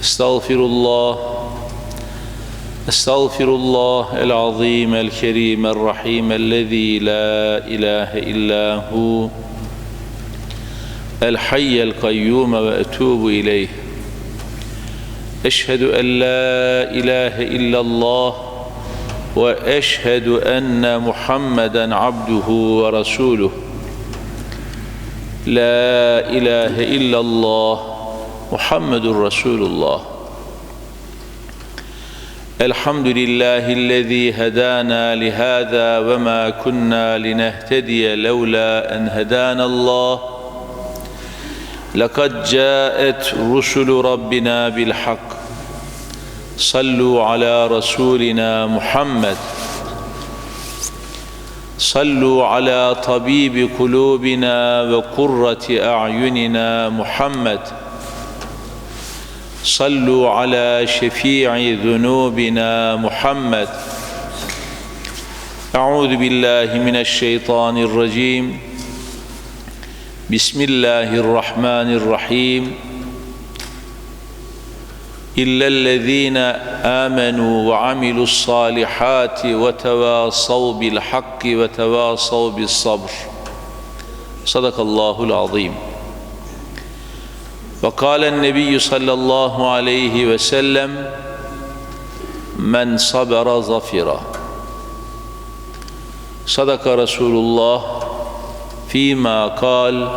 استغفر الله استغفر الله العظيم الكريم الرحيم الذي لا إله إلا هو الحي القيوم وأتوب إليه. أشهد أن لا إله إلا الله وأشهد أن محمدا عبده ورسوله. لا إله إلا الله محمد رسول الله. الحمد لله الذي هدانا لهذا وما كنا لنهتدي لولا أن هدانا الله. لقد جاءت رسل ربنا بالحق. صلوا على رسولنا محمد. صلوا على طبيب قلوبنا وقرة أعيننا محمد. صلوا على شفيع ذنوبنا محمد. أعوذ بالله من الشيطان الرجيم. بسم الله الرحمن الرحيم. إلا الذين آمنوا وعملوا الصالحات وتواصوا بالحق وتواصوا بالصبر. صدق الله العظيم. وقال النبي صلى الله عليه وسلم من صبر ظفر صدق رسول الله فيما قال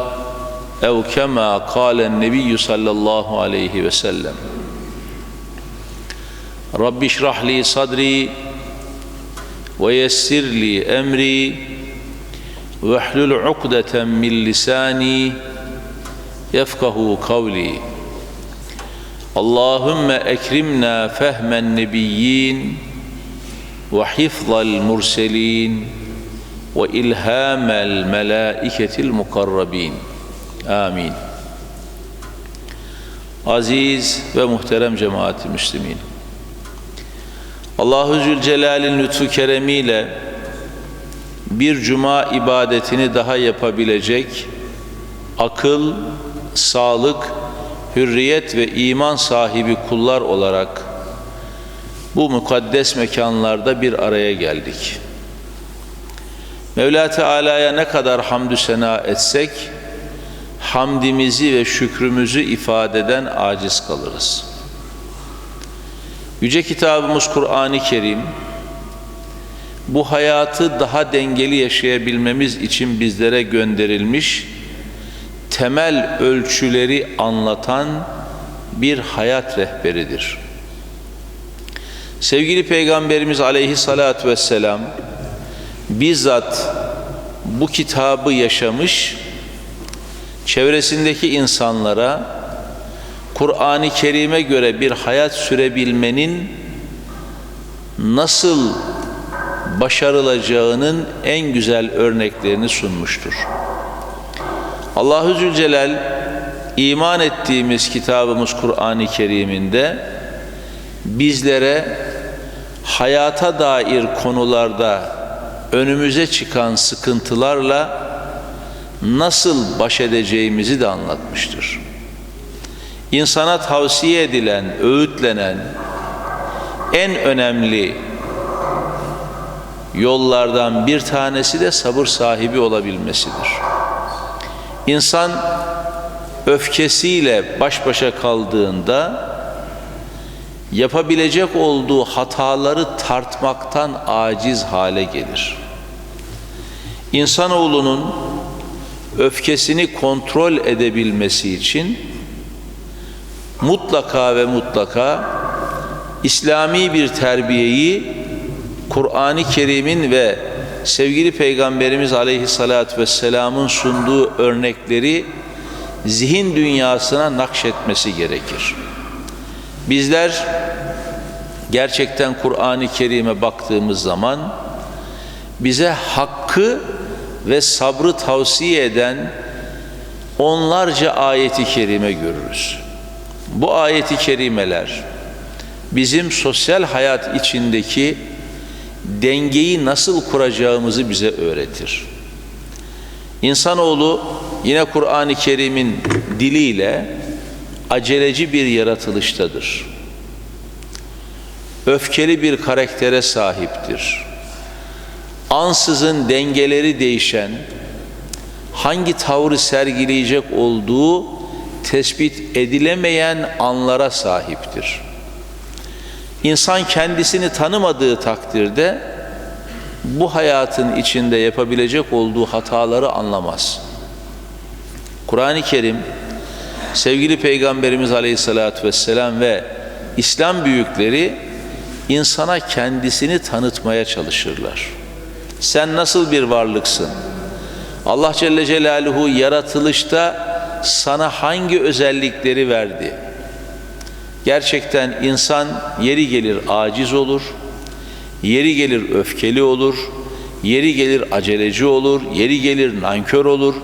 أو كما قال النبي صلى الله عليه وسلم. رب اشرح لي صدري ويسر لي أمري واحلل عقدة من لساني يفقه قولي اللهم اكرمنا فهم النبيين وحفظ المرسلين والهام الملائكه المقربين amin aziz ve muhterem cemaati müslimin Allahu Zülcelal'in lütfu keremiyle bir cuma ibadetini daha yapabilecek akıl, sağlık, hürriyet ve iman sahibi kullar olarak bu mukaddes mekanlarda bir araya geldik. Mevla Teala'ya ne kadar hamdü sena etsek, hamdimizi ve şükrümüzü ifadeden aciz kalırız. Yüce kitabımız Kur'an-ı Kerim, bu hayatı daha dengeli yaşayabilmemiz için bizlere gönderilmiş, temel ölçüleri anlatan bir hayat rehberidir. Sevgili Peygamberimiz aleyhissalatü vesselam bizzat bu kitabı yaşamış, çevresindeki insanlara Kur'an-ı Kerim'e göre bir hayat sürebilmenin nasıl başarılacağının en güzel örneklerini sunmuştur. Allahu Zülcelal iman ettiğimiz kitabımız Kur'an-ı Kerim'inde bizlere hayata dair konularda önümüze çıkan sıkıntılarla nasıl baş edeceğimizi de anlatmıştır. İnsana tavsiye edilen, öğütlenen en önemli yollardan bir tanesi de sabır sahibi olabilmesidir. İnsan öfkesiyle baş başa kaldığında yapabilecek olduğu hataları tartmaktan aciz hale gelir. İnsanoğlunun öfkesini kontrol edebilmesi için mutlaka ve mutlaka İslami bir terbiyeyi Kur'an-ı Kerim'in ve sevgili Peygamberimiz Aleyhisselatü Vesselam'ın sunduğu örnekleri zihin dünyasına nakşetmesi gerekir. Bizler gerçekten Kur'an-ı Kerim'e baktığımız zaman bize hakkı ve sabrı tavsiye eden onlarca ayeti kerime görürüz. Bu ayeti kerimeler bizim sosyal hayat içindeki dengeyi nasıl kuracağımızı bize öğretir. İnsanoğlu yine Kur'an-ı Kerim'in diliyle aceleci bir yaratılıştadır. Öfkeli bir karaktere sahiptir. Ansızın dengeleri değişen, hangi tavrı sergileyecek olduğu tespit edilemeyen anlara sahiptir. İnsan kendisini tanımadığı takdirde bu hayatın içinde yapabilecek olduğu hataları anlamaz. Kur'an-ı Kerim sevgili Peygamberimiz Aleyhisselatü Vesselam ve İslam büyükleri insana kendisini tanıtmaya çalışırlar. Sen nasıl bir varlıksın? Allah Celle Celaluhu yaratılışta sana hangi özellikleri verdi? Gerçekten insan yeri gelir aciz olur, yeri gelir öfkeli olur, yeri gelir aceleci olur, yeri gelir nankör olur,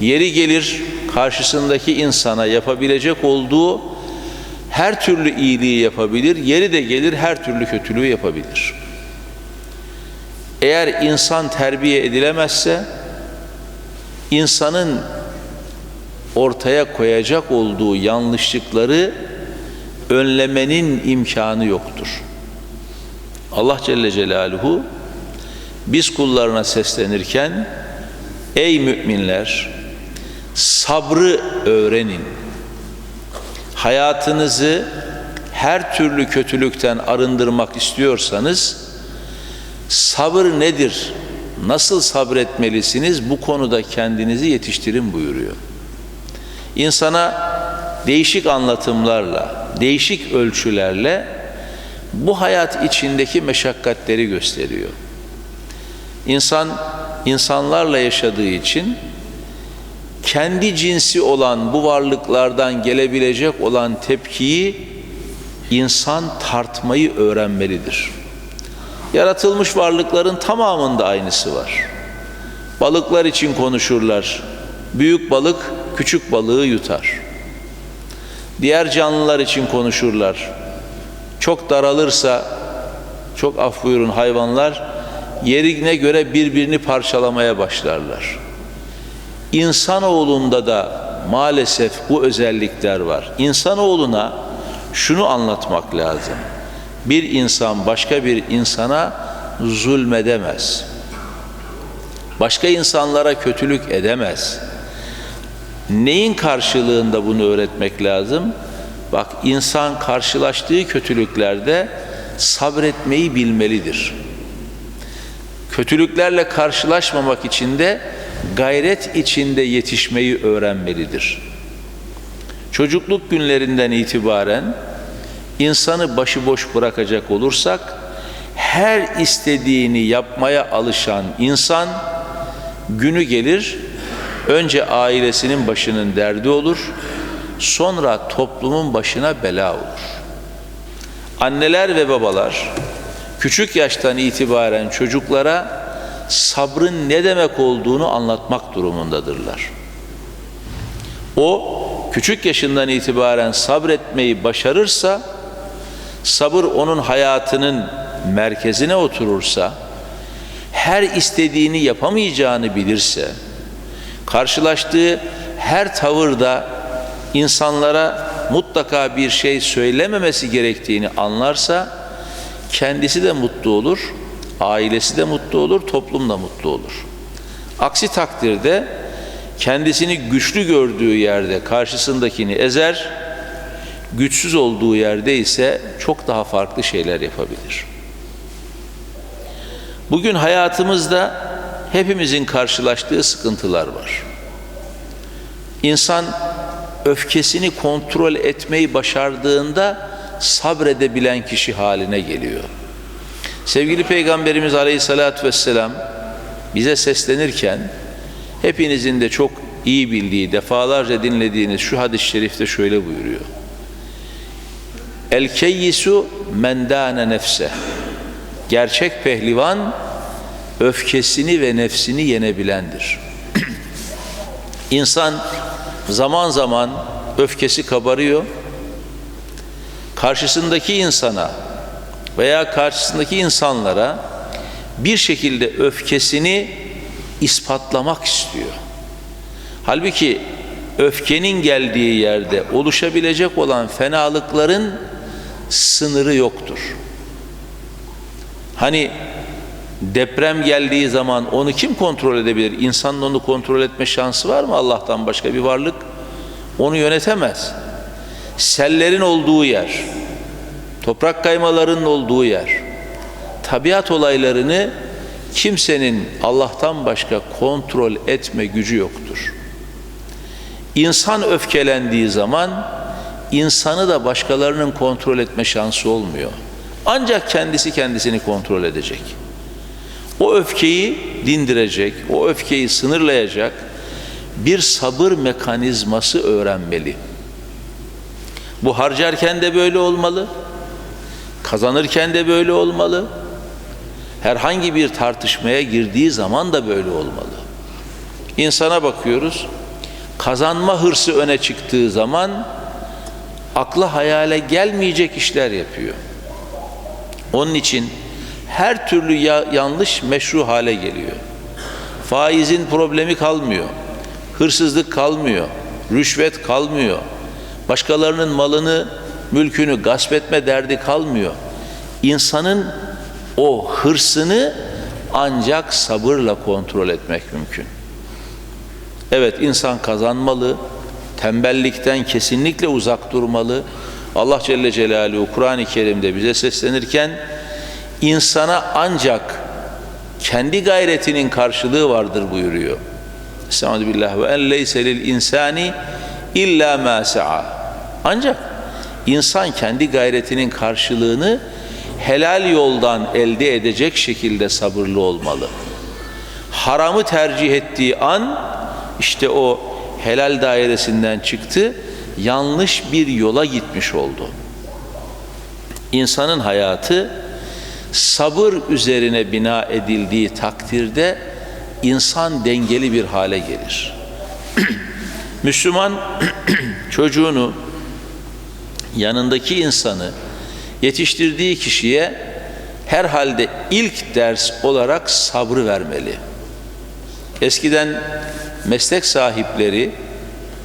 yeri gelir karşısındaki insana yapabilecek olduğu her türlü iyiliği yapabilir, yeri de gelir her türlü kötülüğü yapabilir. Eğer insan terbiye edilemezse, insanın ortaya koyacak olduğu yanlışlıkları önlemenin imkanı yoktur. Allah Celle Celaluhu biz kullarına seslenirken ey müminler sabrı öğrenin. Hayatınızı her türlü kötülükten arındırmak istiyorsanız sabır nedir? Nasıl sabretmelisiniz? Bu konuda kendinizi yetiştirin buyuruyor. İnsana değişik anlatımlarla, değişik ölçülerle bu hayat içindeki meşakkatleri gösteriyor. İnsan insanlarla yaşadığı için kendi cinsi olan bu varlıklardan gelebilecek olan tepkiyi insan tartmayı öğrenmelidir. Yaratılmış varlıkların tamamında aynısı var. Balıklar için konuşurlar. Büyük balık küçük balığı yutar. Diğer canlılar için konuşurlar. Çok daralırsa, çok af buyurun hayvanlar, yerine göre birbirini parçalamaya başlarlar. İnsanoğlunda da maalesef bu özellikler var. İnsanoğluna şunu anlatmak lazım. Bir insan başka bir insana zulmedemez. Başka insanlara kötülük edemez. Neyin karşılığında bunu öğretmek lazım? Bak insan karşılaştığı kötülüklerde sabretmeyi bilmelidir. Kötülüklerle karşılaşmamak için de gayret içinde yetişmeyi öğrenmelidir. Çocukluk günlerinden itibaren insanı başıboş bırakacak olursak her istediğini yapmaya alışan insan günü gelir önce ailesinin başının derdi olur sonra toplumun başına bela olur. Anneler ve babalar küçük yaştan itibaren çocuklara sabrın ne demek olduğunu anlatmak durumundadırlar. O küçük yaşından itibaren sabretmeyi başarırsa, sabır onun hayatının merkezine oturursa, her istediğini yapamayacağını bilirse, karşılaştığı her tavırda insanlara mutlaka bir şey söylememesi gerektiğini anlarsa, kendisi de mutlu olur, ailesi de mutlu olur, toplum da mutlu olur. Aksi takdirde kendisini güçlü gördüğü yerde karşısındakini ezer, güçsüz olduğu yerde ise çok daha farklı şeyler yapabilir. Bugün hayatımızda hepimizin karşılaştığı sıkıntılar var. İnsan öfkesini kontrol etmeyi başardığında sabredebilen kişi haline geliyor. Sevgili Peygamberimiz Aleyhisselatü Vesselam bize seslenirken hepinizin de çok iyi bildiği, defalarca dinlediğiniz şu hadis-i şerifte şöyle buyuruyor. El keyyisu mendane nefse. Gerçek pehlivan öfkesini ve nefsini yenebilendir. İnsan zaman zaman öfkesi kabarıyor. Karşısındaki insana veya karşısındaki insanlara bir şekilde öfkesini ispatlamak istiyor. Halbuki öfkenin geldiği yerde oluşabilecek olan fenalıkların sınırı yoktur. Hani deprem geldiği zaman onu kim kontrol edebilir? İnsanın onu kontrol etme şansı var mı Allah'tan başka bir varlık? Onu yönetemez. Sellerin olduğu yer, toprak kaymalarının olduğu yer, tabiat olaylarını kimsenin Allah'tan başka kontrol etme gücü yoktur. İnsan öfkelendiği zaman insanı da başkalarının kontrol etme şansı olmuyor. Ancak kendisi kendisini kontrol edecek. O öfkeyi dindirecek, o öfkeyi sınırlayacak bir sabır mekanizması öğrenmeli. Bu harcarken de böyle olmalı, kazanırken de böyle olmalı, herhangi bir tartışmaya girdiği zaman da böyle olmalı. İnsana bakıyoruz, kazanma hırsı öne çıktığı zaman akla hayale gelmeyecek işler yapıyor. Onun için her türlü ya, yanlış meşru hale geliyor. Faizin problemi kalmıyor. Hırsızlık kalmıyor. Rüşvet kalmıyor. Başkalarının malını, mülkünü gasp etme derdi kalmıyor. İnsanın o hırsını ancak sabırla kontrol etmek mümkün. Evet insan kazanmalı, tembellikten kesinlikle uzak durmalı. Allah Celle Celaluhu Kur'an-ı Kerim'de bize seslenirken insana ancak kendi gayretinin karşılığı vardır buyuruyor. Estaizu billah ve en leyse lil insani illa ma sa'a. Ancak insan kendi gayretinin karşılığını helal yoldan elde edecek şekilde sabırlı olmalı. Haramı tercih ettiği an işte o helal dairesinden çıktı, yanlış bir yola gitmiş oldu. İnsanın hayatı sabır üzerine bina edildiği takdirde insan dengeli bir hale gelir. Müslüman çocuğunu yanındaki insanı yetiştirdiği kişiye herhalde ilk ders olarak sabrı vermeli. Eskiden meslek sahipleri,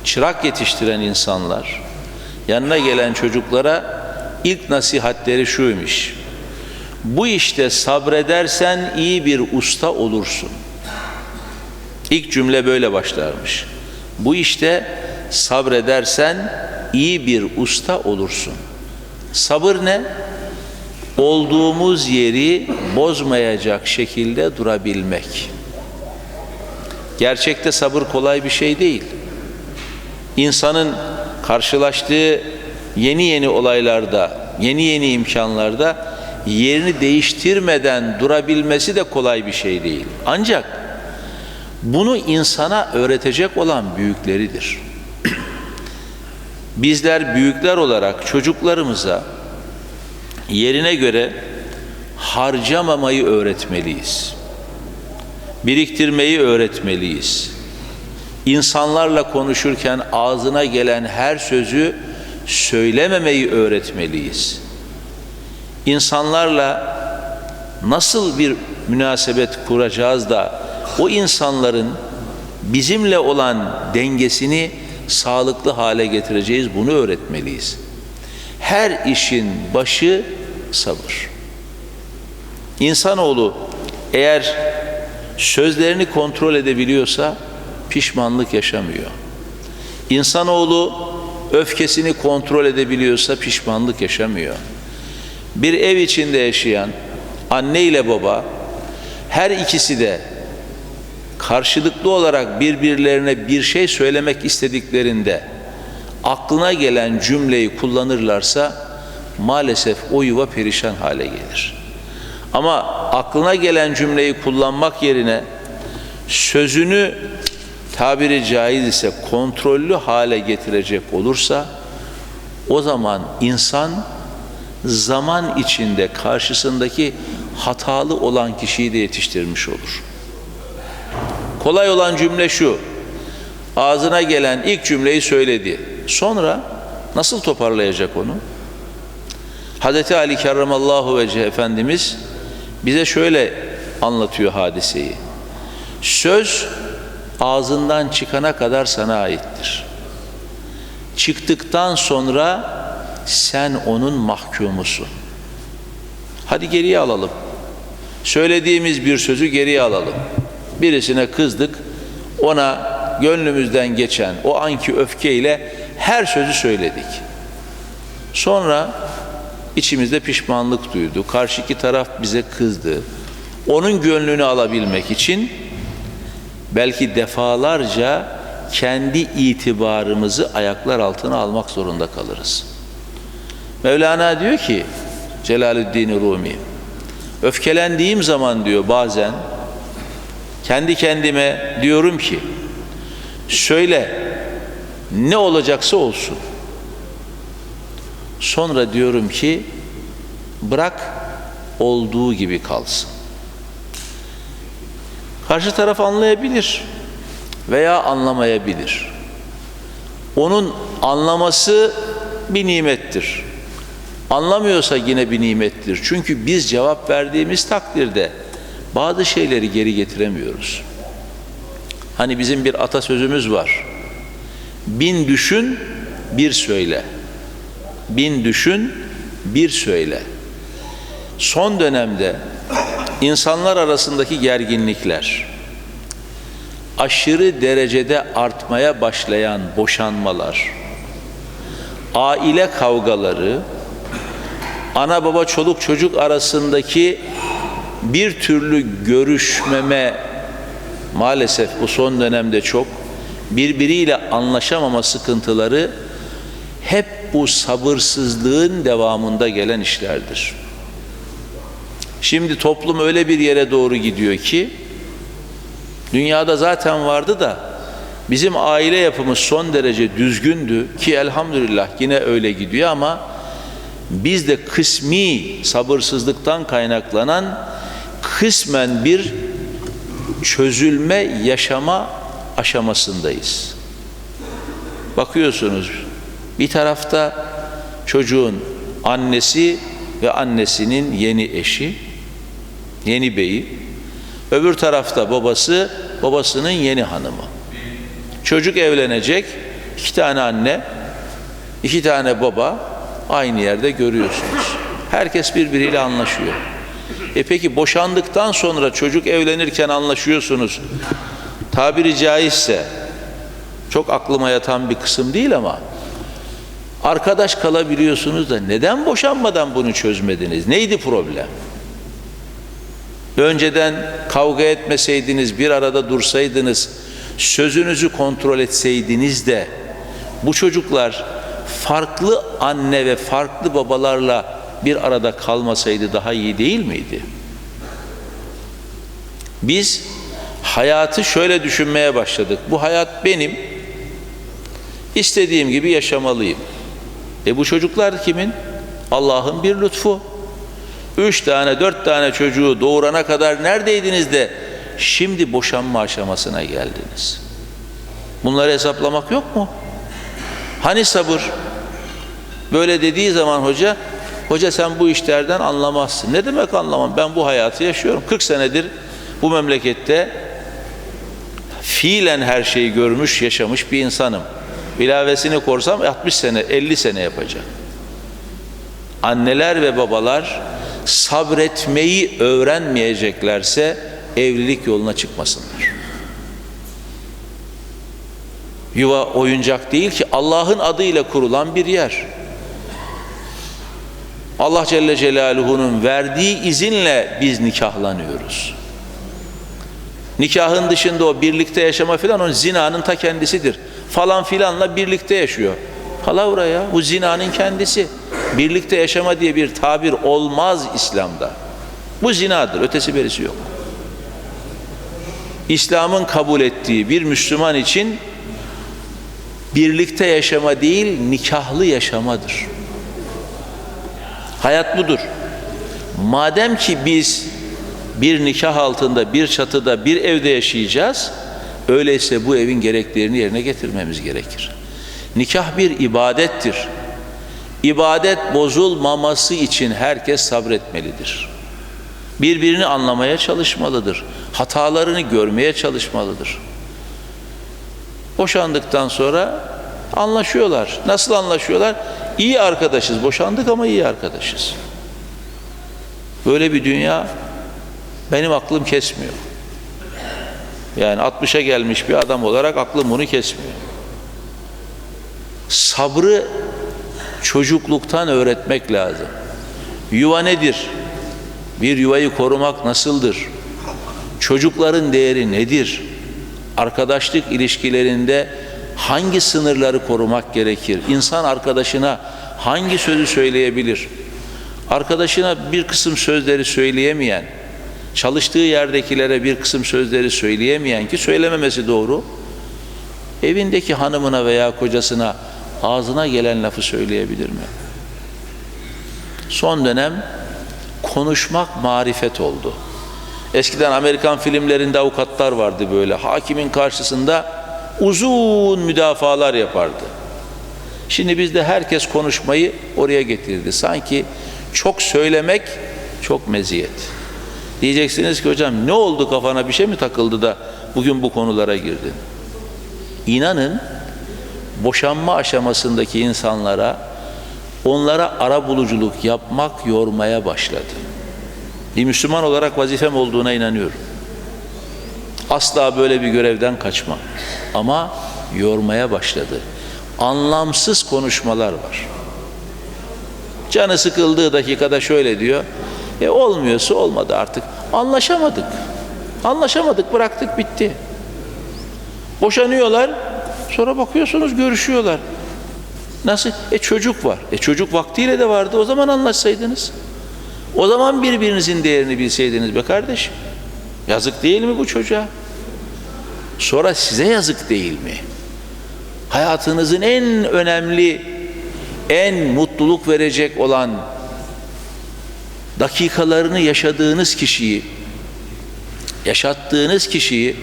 çırak yetiştiren insanlar yanına gelen çocuklara ilk nasihatleri şuymuş. Bu işte sabredersen iyi bir usta olursun. İlk cümle böyle başlarmış. Bu işte sabredersen iyi bir usta olursun. Sabır ne? Olduğumuz yeri bozmayacak şekilde durabilmek. Gerçekte sabır kolay bir şey değil. İnsanın karşılaştığı yeni yeni olaylarda, yeni yeni imkanlarda yerini değiştirmeden durabilmesi de kolay bir şey değil. Ancak bunu insana öğretecek olan büyükleridir. Bizler büyükler olarak çocuklarımıza yerine göre harcamamayı öğretmeliyiz. Biriktirmeyi öğretmeliyiz. İnsanlarla konuşurken ağzına gelen her sözü söylememeyi öğretmeliyiz. İnsanlarla nasıl bir münasebet kuracağız da o insanların bizimle olan dengesini sağlıklı hale getireceğiz. Bunu öğretmeliyiz. Her işin başı sabır. İnsanoğlu eğer sözlerini kontrol edebiliyorsa pişmanlık yaşamıyor. İnsanoğlu öfkesini kontrol edebiliyorsa pişmanlık yaşamıyor. Bir ev içinde yaşayan anne ile baba her ikisi de karşılıklı olarak birbirlerine bir şey söylemek istediklerinde aklına gelen cümleyi kullanırlarsa maalesef o yuva perişan hale gelir. Ama aklına gelen cümleyi kullanmak yerine sözünü tabiri caiz ise kontrollü hale getirecek olursa o zaman insan zaman içinde karşısındaki hatalı olan kişiyi de yetiştirmiş olur. Kolay olan cümle şu. Ağzına gelen ilk cümleyi söyledi. Sonra nasıl toparlayacak onu? Hz. Ali Kerramallahu Vece Efendimiz bize şöyle anlatıyor hadiseyi. Söz ağzından çıkana kadar sana aittir. Çıktıktan sonra sen onun mahkumusun. Hadi geriye alalım. Söylediğimiz bir sözü geriye alalım. Birisine kızdık, ona gönlümüzden geçen o anki öfkeyle her sözü söyledik. Sonra içimizde pişmanlık duydu. Karşıki taraf bize kızdı. Onun gönlünü alabilmek için belki defalarca kendi itibarımızı ayaklar altına almak zorunda kalırız. Mevlana diyor ki Celaleddin Rumi öfkelendiğim zaman diyor bazen kendi kendime diyorum ki söyle ne olacaksa olsun. Sonra diyorum ki bırak olduğu gibi kalsın. Karşı taraf anlayabilir veya anlamayabilir. Onun anlaması bir nimettir. Anlamıyorsa yine bir nimettir. Çünkü biz cevap verdiğimiz takdirde bazı şeyleri geri getiremiyoruz. Hani bizim bir atasözümüz var. Bin düşün, bir söyle. Bin düşün, bir söyle. Son dönemde insanlar arasındaki gerginlikler, aşırı derecede artmaya başlayan boşanmalar, aile kavgaları, ana baba çoluk çocuk arasındaki bir türlü görüşmeme maalesef bu son dönemde çok birbiriyle anlaşamama sıkıntıları hep bu sabırsızlığın devamında gelen işlerdir. Şimdi toplum öyle bir yere doğru gidiyor ki dünyada zaten vardı da bizim aile yapımız son derece düzgündü ki elhamdülillah yine öyle gidiyor ama biz de kısmi sabırsızlıktan kaynaklanan kısmen bir çözülme yaşama aşamasındayız. Bakıyorsunuz bir tarafta çocuğun annesi ve annesinin yeni eşi, yeni beyi, öbür tarafta babası, babasının yeni hanımı. Çocuk evlenecek, iki tane anne, iki tane baba aynı yerde görüyorsunuz. Herkes birbiriyle anlaşıyor. E peki boşandıktan sonra çocuk evlenirken anlaşıyorsunuz. Tabiri caizse çok aklıma yatan bir kısım değil ama arkadaş kalabiliyorsunuz da neden boşanmadan bunu çözmediniz? Neydi problem? Önceden kavga etmeseydiniz, bir arada dursaydınız, sözünüzü kontrol etseydiniz de bu çocuklar farklı anne ve farklı babalarla bir arada kalmasaydı daha iyi değil miydi? Biz hayatı şöyle düşünmeye başladık. Bu hayat benim. İstediğim gibi yaşamalıyım. E bu çocuklar kimin? Allah'ın bir lütfu. Üç tane, dört tane çocuğu doğurana kadar neredeydiniz de şimdi boşanma aşamasına geldiniz? Bunları hesaplamak yok mu? Hani sabır? Böyle dediği zaman hoca, hoca sen bu işlerden anlamazsın. Ne demek anlamam? Ben bu hayatı yaşıyorum. 40 senedir bu memlekette fiilen her şeyi görmüş, yaşamış bir insanım. İlavesini korsam 60 sene, 50 sene yapacak. Anneler ve babalar sabretmeyi öğrenmeyeceklerse evlilik yoluna çıkmasınlar. Yuva oyuncak değil ki Allah'ın adıyla kurulan bir yer. Allah Celle Celaluhu'nun verdiği izinle biz nikahlanıyoruz. Nikahın dışında o birlikte yaşama filan onun zinanın ta kendisidir. Falan filanla birlikte yaşıyor. Palavra ya bu zinanın kendisi. Birlikte yaşama diye bir tabir olmaz İslam'da. Bu zinadır ötesi berisi yok. İslam'ın kabul ettiği bir Müslüman için birlikte yaşama değil nikahlı yaşamadır. Hayat budur. Madem ki biz bir nikah altında, bir çatıda, bir evde yaşayacağız, öyleyse bu evin gereklerini yerine getirmemiz gerekir. Nikah bir ibadettir. İbadet bozulmaması için herkes sabretmelidir. Birbirini anlamaya çalışmalıdır. Hatalarını görmeye çalışmalıdır. Boşandıktan sonra Anlaşıyorlar. Nasıl anlaşıyorlar? İyi arkadaşız. Boşandık ama iyi arkadaşız. Böyle bir dünya benim aklım kesmiyor. Yani 60'a gelmiş bir adam olarak aklım bunu kesmiyor. Sabrı çocukluktan öğretmek lazım. Yuva nedir? Bir yuvayı korumak nasıldır? Çocukların değeri nedir? Arkadaşlık ilişkilerinde hangi sınırları korumak gerekir? İnsan arkadaşına hangi sözü söyleyebilir? Arkadaşına bir kısım sözleri söyleyemeyen, çalıştığı yerdekilere bir kısım sözleri söyleyemeyen ki söylememesi doğru. Evindeki hanımına veya kocasına ağzına gelen lafı söyleyebilir mi? Son dönem konuşmak marifet oldu. Eskiden Amerikan filmlerinde avukatlar vardı böyle. Hakimin karşısında uzun müdafalar yapardı. Şimdi bizde herkes konuşmayı oraya getirdi. Sanki çok söylemek çok meziyet. Diyeceksiniz ki hocam ne oldu kafana bir şey mi takıldı da bugün bu konulara girdin? İnanın boşanma aşamasındaki insanlara onlara ara buluculuk yapmak yormaya başladı. Bir Müslüman olarak vazifem olduğuna inanıyorum. Asla böyle bir görevden kaçma. Ama yormaya başladı. Anlamsız konuşmalar var. Canı sıkıldığı dakikada şöyle diyor. E olmuyorsa olmadı artık. Anlaşamadık. Anlaşamadık, bıraktık, bitti. Boşanıyorlar. Sonra bakıyorsunuz görüşüyorlar. Nasıl? E çocuk var. E çocuk vaktiyle de vardı. O zaman anlaşsaydınız. O zaman birbirinizin değerini bilseydiniz be kardeşim. Yazık değil mi bu çocuğa? Sonra size yazık değil mi? Hayatınızın en önemli, en mutluluk verecek olan dakikalarını yaşadığınız kişiyi, yaşattığınız kişiyi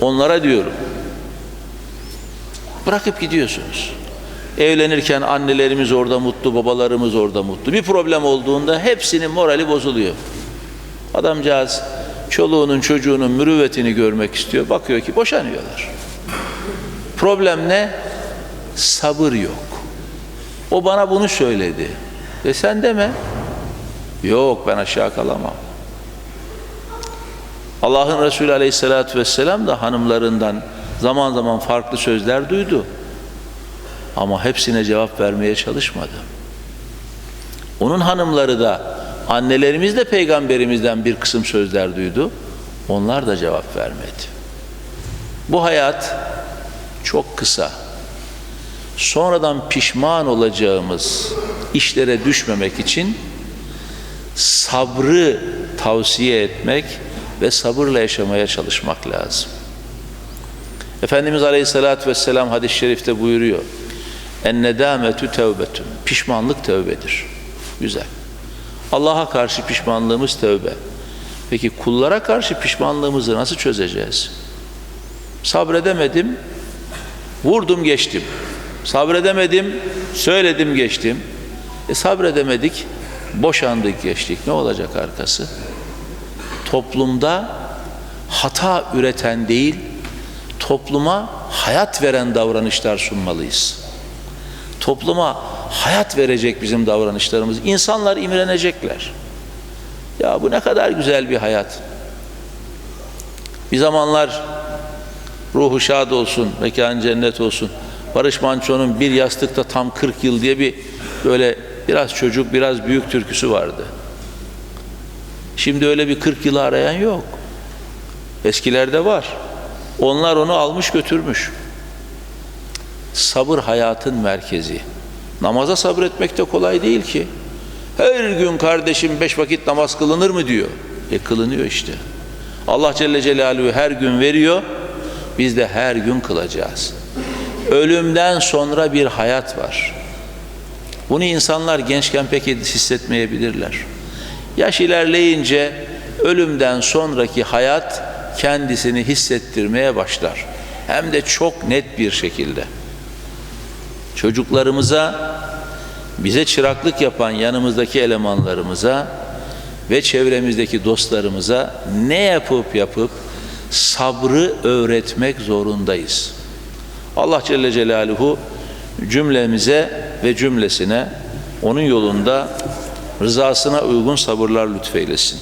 onlara diyorum. Bırakıp gidiyorsunuz. Evlenirken annelerimiz orada mutlu, babalarımız orada mutlu. Bir problem olduğunda hepsinin morali bozuluyor. Adamcağız çoluğunun çocuğunun mürüvvetini görmek istiyor. Bakıyor ki boşanıyorlar. Problem ne? Sabır yok. O bana bunu söyledi. E sen deme. Yok ben aşağı kalamam. Allah'ın Resulü Aleyhisselatü Vesselam da hanımlarından zaman zaman farklı sözler duydu. Ama hepsine cevap vermeye çalışmadı. Onun hanımları da annelerimiz de peygamberimizden bir kısım sözler duydu. Onlar da cevap vermedi. Bu hayat çok kısa. Sonradan pişman olacağımız işlere düşmemek için sabrı tavsiye etmek ve sabırla yaşamaya çalışmak lazım. Efendimiz Aleyhisselatü Vesselam hadis-i şerifte buyuruyor. En nedametü tevbetün. Pişmanlık tövbedir. Güzel. Allah'a karşı pişmanlığımız tövbe. Peki kullara karşı pişmanlığımızı nasıl çözeceğiz? Sabredemedim, vurdum geçtim. Sabredemedim, söyledim geçtim. E sabredemedik, boşandık geçtik. Ne olacak arkası? Toplumda hata üreten değil, topluma hayat veren davranışlar sunmalıyız. Topluma hayat verecek bizim davranışlarımız. İnsanlar imrenecekler. Ya bu ne kadar güzel bir hayat. Bir zamanlar ruhu şad olsun, mekan cennet olsun. Barış Manço'nun bir yastıkta tam 40 yıl diye bir böyle biraz çocuk, biraz büyük türküsü vardı. Şimdi öyle bir 40 yılı arayan yok. Eskilerde var. Onlar onu almış götürmüş. Sabır hayatın merkezi. Namaza sabretmek de kolay değil ki. Her gün kardeşim beş vakit namaz kılınır mı diyor. E kılınıyor işte. Allah Celle Celaluhu her gün veriyor. Biz de her gün kılacağız. Ölümden sonra bir hayat var. Bunu insanlar gençken pek hissetmeyebilirler. Yaş ilerleyince ölümden sonraki hayat kendisini hissettirmeye başlar. Hem de çok net bir şekilde. Çocuklarımıza, bize çıraklık yapan yanımızdaki elemanlarımıza ve çevremizdeki dostlarımıza ne yapıp yapıp sabrı öğretmek zorundayız. Allah Celle Celaluhu cümlemize ve cümlesine onun yolunda rızasına uygun sabırlar lütfeylesin.